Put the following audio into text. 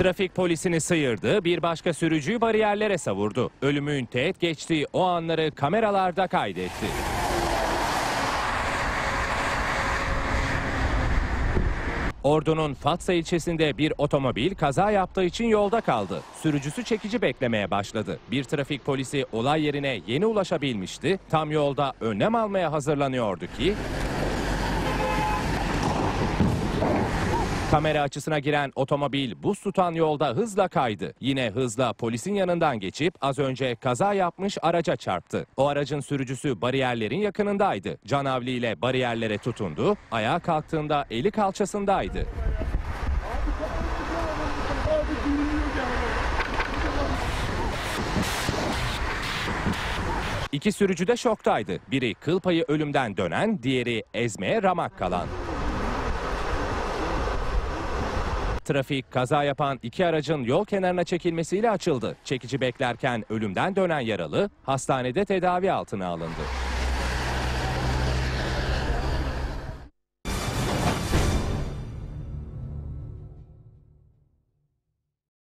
Trafik polisini sıyırdı, bir başka sürücüyü bariyerlere savurdu. Ölümün teğet geçtiği o anları kameralarda kaydetti. Ordu'nun Fatsa ilçesinde bir otomobil kaza yaptığı için yolda kaldı. Sürücüsü çekici beklemeye başladı. Bir trafik polisi olay yerine yeni ulaşabilmişti. Tam yolda önlem almaya hazırlanıyordu ki... Kamera açısına giren otomobil buz tutan yolda hızla kaydı. Yine hızla polisin yanından geçip az önce kaza yapmış araca çarptı. O aracın sürücüsü bariyerlerin yakınındaydı. Canavli ile bariyerlere tutundu. Ayağa kalktığında eli kalçasındaydı. İki sürücü de şoktaydı. Biri kıl payı ölümden dönen, diğeri ezmeye ramak kalan. Trafik kaza yapan iki aracın yol kenarına çekilmesiyle açıldı. Çekici beklerken ölümden dönen yaralı hastanede tedavi altına alındı.